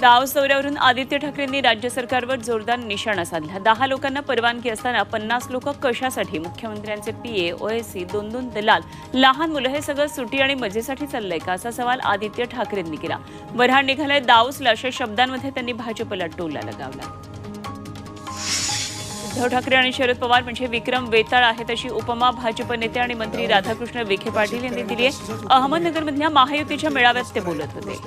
Davos दौऱ्यावरून आदित्य ठाकरेंनी राज्य सरकारवर जोरदार निशाणा साधला. दहा लोकांना परवानगी असताना पन्नास लोक कशासाठी? मुख्यमंत्र्यांचे पीए ओएसी दोन दोन दलाल. लहान मुलं हे सगळं सुटी आणि मजेसाठी चाललंय का? असा सवाल आदित्य ठाकरेंनी केला. वऱ्हाड निघालाय दाऊसला अशा शब्दांमध्ये त्यांनी भाजपला टोला लगावला. उद्धव ठाकरे आणि शरद पवार म्हणजे विक्रम वेताळ आहेत अशी उपमा भाजप नेते आणि मंत्री राधाकृष्ण विखे पाटील यांनी दिली आहे. अहमदनगरमधल्या महायुतीच्या मेळाव्यात ते बोलत होते.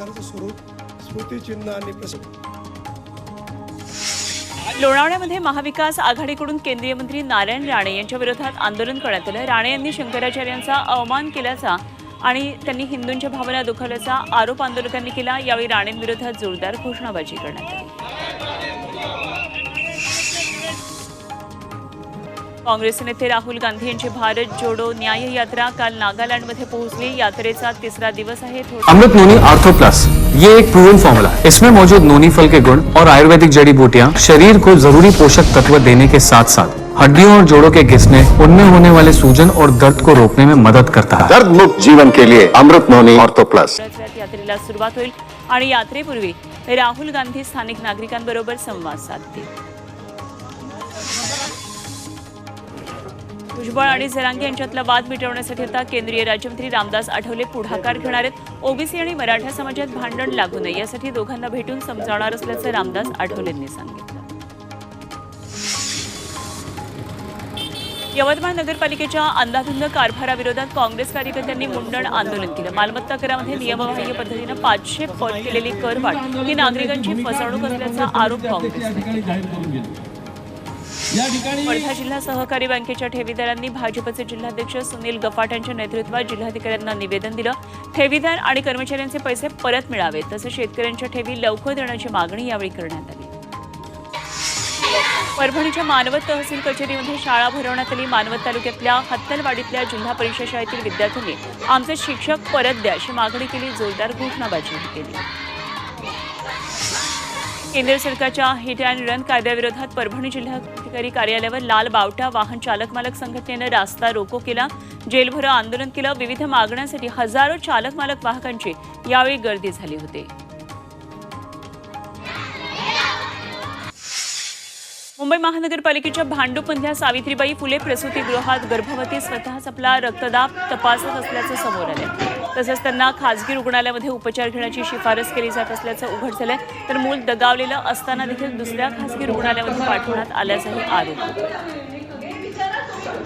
लोणावळ्यामध्ये महाविकास आघाडीकडून केंद्रीय मंत्री नारायण राणे यांच्या विरोधात आंदोलन करण्यात आलं. राणे यांनी शंकराचार्यांचा अवमान केल्याचा आणि त्यांनी हिंदूंच्या भावना दुखावल्याचा आरोप आंदोलकांनी केला. यावेळी राणेंविरोधात जोरदार घोषणाबाजी करण्यात आली. काँग्रेस नेते राहुल गांधी यांची भारत जोडो न्याय यात्रा काल नागालँडमध्ये पोहोचली. यात्रेचा तिसरा दिवस आहे. अमृत नोनी आर्थो प्लस ये एक प्रूवन फॉर्मूला है. इसमें मौजूद नोनी फल के गुण और आयुर्वेदिक जड़ी बूटियाँ शरीर को जरूरी पोषक तत्व देने के साथ साथ हड्डियों और जोड़ों के घिसने उनमें होने वाले सूजन और दर्द को रोकने में मदद करता है। दर्द मुक्त जीवन के लिए अमृत नोनी ऑर्थो प्लस यात्रेला सुरुवात होईल. आणि यात्रेपूर्वी राहुल गांधी स्थानिक नागरिकांबरोबर संवाद साधतील. भुजबळ आणि जरांगे यांच्यातला वाद मिटवण्यासाठी आता केंद्रीय राज्यमंत्री रामदास आठवले पुढाकार घेणार आहेत. ओबीसी आणि मराठा समाजात भांडण लागू नये यासाठी दोघांना भेटून समजावणार असल्याचं रामदास आठवलेंनी सांगितलं. यवतमाळ नगरपालिकेच्या अंधाधुंद कारभाराविरोधात काँग्रेस कार्यकर्त्यांनी मुंडण आंदोलन केलं. मालमत्ता करामध्ये नियमबाह्य पद्धतीनं पाचशे पट केलेली करवाढ ही नागरिकांची फसवणूक असल्याचा आरोप वर्धा जिल्हा सहकारी बँकेच्या ठेवीदारांनी भाजपचे जिल्हाध्यक्ष सुनील गफाट यांच्या नेतृत्वात जिल्हाधिकाऱ्यांना निवेदन दिलं. ठेवीदार आणि कर्मचाऱ्यांचे पैसे परत मिळावेत तसंच शेतकऱ्यांच्या ठेवी लवकर देण्याची मागणी यावेळी करण्यात आली. परभणीच्या मानवत तहसील कचेरीमध्ये शाळा भरवण्यात आली. मानवत तालुक्यातल्या हत्तलवाडीतल्या जिल्हा परिषद शाळेतील विद्यार्थ्यांनी आमचे शिक्षक परत द्या अशी मागणी केली. जोरदार घोषणाबाजी केली. केंद्र सरकारच्या हिट अँड रन कायद्याविरोधात परभणी जिल्ह्यात जिल्हाधिकारी कार्यालयावर लाल बावटा वाहन चालक मालक संघटनेनं रास्ता रोको केला. जेलभर आंदोलन केलं. विविध मागण्यांसाठी हजारो चालक मालक वाहकांची यावेळी गर्दी झाली होती. मुंबई महानगरपालिकेच्या भांडूपमधल्या सावित्रीबाई फुले प्रसूतीगृहात गर्भवती स्वतःच आपला रक्तदाब तपासत असल्याचं समोर आलं. तसंच त्यांना खासगी रुग्णालयामध्ये उपचार घेण्याची शिफारस केली जात असल्याचं उघड झालंय. तर मूल दगावलेलं असताना देखील दुसऱ्या खासगी रुग्णालयामध्ये पाठवण्यात आल्याचाही आरोप होतो